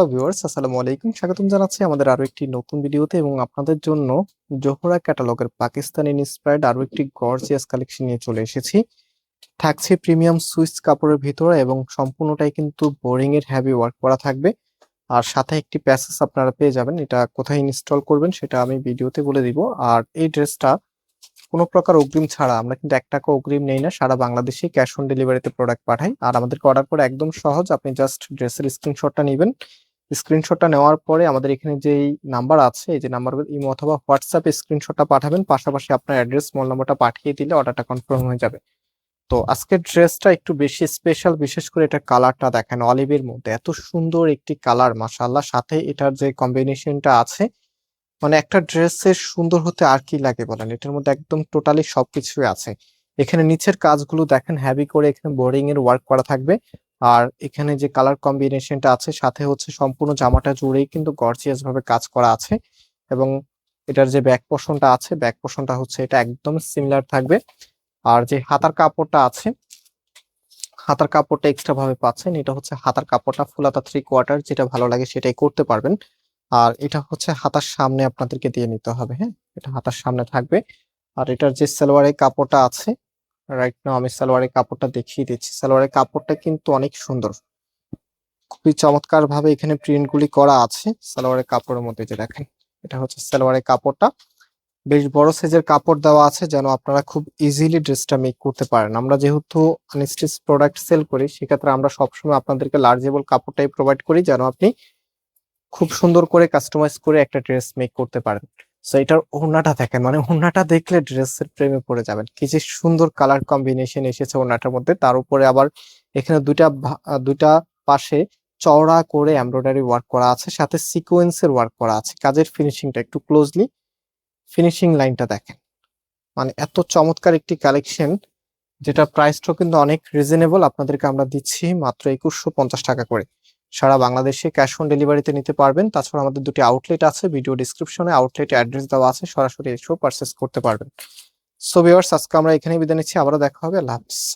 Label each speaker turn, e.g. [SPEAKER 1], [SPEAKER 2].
[SPEAKER 1] Hello viewers, আসসালামু আলাইকুম। স্বাগতম জানাচ্ছি আমাদের আরও একটি নতুন ভিডিওতে এবং আপনাদের জন্য জোহরা ক্যাটালগের পাকিস্তান ইন্সপায়ার্ড আরও একটি গর্জিয়াস কালেকশন নিয়ে চলে এসেছি। থাকছে প্রিমিয়াম সুইস কাপড়ের ভিতরে এবং সম্পূর্ণটাই কিন্তু বোরিং এর হ্যাভি ওয়ার্ক করা থাকবে। আর সাথে একটি প্যাসেজ আপনারা পেয়ে যাবেন, এটা কোথায় ইনস্টল করবেন সেটা আমি ভিডিওতে বলে দিব। আর এই ড্রেসটা কোনো প্রকার অগ্রিম ছাড়া, আমরা কিন্তু এক টাকা অগ্রিম নেই না, সারা বাংলাদেশে ক্যাশ অন ডেলিভারিতে প্রোডাক্ট পাঠাই। আর আমাদেরকে অর্ডার করে একদম সহজ, আপনি জাস্ট ড্রেসের স্ক্রিনশটটা নেবেন। স্ক্রিনশটটা নেওয়ার পরে আমাদের এখানে যেই নাম্বার আছে, এই যে নাম্বার ইমো অথবা হোয়াটসঅ্যাপে স্ক্রিনশটটা পাঠাবেন, পাশাপাশি আপনার অ্যাড্রেস মোবাইল নাম্বারটা পাঠিয়ে দিলে অর্ডারটা কনফার্ম হয়ে যাবে। তো আজকের ড্রেসটা একটু বেশি স্পেশাল বিশেষ করে এটা কালারটা দেখেন অলিভের মধ্যে। এত সুন্দর একটি কালার মাশাআল্লাহ। সাথে এটার যে কম্বিনেশনটা আছে মানে একটা ড্রেসের সুন্দর হতে আর কি লাগে বলেন? এটার মধ্যে একদম টোটালি সবকিছুই আছে। এখানে নিচের কাজগুলো দেখেন হ্যাভি করে এখানে বোরিং এর ওয়ার্ক করা থাকবে। আর এখানে যে কালার কম্বিনেশনটা আছে, সাথে হচ্ছে সম্পূর্ণ জামাটা জুড়েই কিন্তু গর্জিয়াস ভাবে কাজ করা আছে এবং এটার যে ব্যাক পোর্শনটা আছে ব্যাক পোর্শনটা হচ্ছে এটা একদম সিমিলার থাকবে। আর যে হাতার কাপড়টা আছে, হাতার কাপড়টা এক্সট্রা ভাবে পাচ্ছেন, এটা হচ্ছে হাতার কাপড়টা ফুল হাতা থ্রি কোয়ার্টার যেটা ভালো লাগে সেটাই করতে পারবেন। আর এটা হচ্ছে হাতার সামনে আপনাদেরকে দিয়ে নিতে হবে হ্যাঁ? এটা হাতার সামনে থাকবে। আর এটার যে সালোয়ারের কাপড়টা আছে রাইট নাও আমি সালোয়ারের কাপড়টা দেখিয়ে দিচ্ছি। সালোয়ারের কাপড়টা কিন্তু অনেক সুন্দর। খুবই চমৎকার ভাবে এখানে প্রিন্ট গুলি করা আছে সালোয়ারের কাপড়ের মধ্যে যে দেখেন, এটা হচ্ছে সালোয়ারের কাপড়টা। বেশ বড় সাইজের কাপড় দেওয়া আছে যেন আপনারা খুব ইজিলি ড্রেসটা মেক করতে পারেন। আমরা যেহেতু আনস্টিচ প্রোডাক্ট সেল করি, সেক্ষেত্রে আমরা সবসময় আপনাদেরকে লার্জেবল কাপড়টাই প্রোভাইড করি যেন আপনি খুব সুন্দর করে কাস্টমাইজ করে একটা ড্রেস মেক করতে পারেন। সো এটার ওড়নাটা দেখেন মানে ওড়নাটা দেখলে ড্রেসের প্রেমে পড়ে যাবেন। কি যে সুন্দর কালার কম্বিনেশন এসেছে ওড়নাটার মধ্যে। তার উপরে আবার এখানে দুইটা দুইটা পাশে চওড়া করে এমব্রয়ডারি ওয়ার্ক করা আছে, সাথে সিকোয়েন্সের ওয়ার্ক করা আছে। কাজের ফিনিশিংটা একটু ক্লোজলি ফিনিশিং লাইনটা দেখেন। মানে এত চমৎকার একটি কালেকশন যেটা প্রাইসটাও কিন্তু অনেক রিজনেবল আপনাদেরকে আমরা দিচ্ছি মাত্র একুশশো পঞ্চাশ টাকা করে। সারা বাংলাদেশে ক্যাশ অন ডেলিভারিতে নিতে পারবেন। তাছাড়া আমাদের দুটি আউটলেট আছে ভিডিও ডিসক্রিপশনে আউটলেট অ্যাড্রেস দেওয়া আছে, সরাসরি এসেও পারচেস করতে পারবেন। সো ভিওয়ার্স আজকে আমরা এখানেই বিদায় নিচ্ছি। আবারও দেখা হবে। আল্লাহ হাফিজ।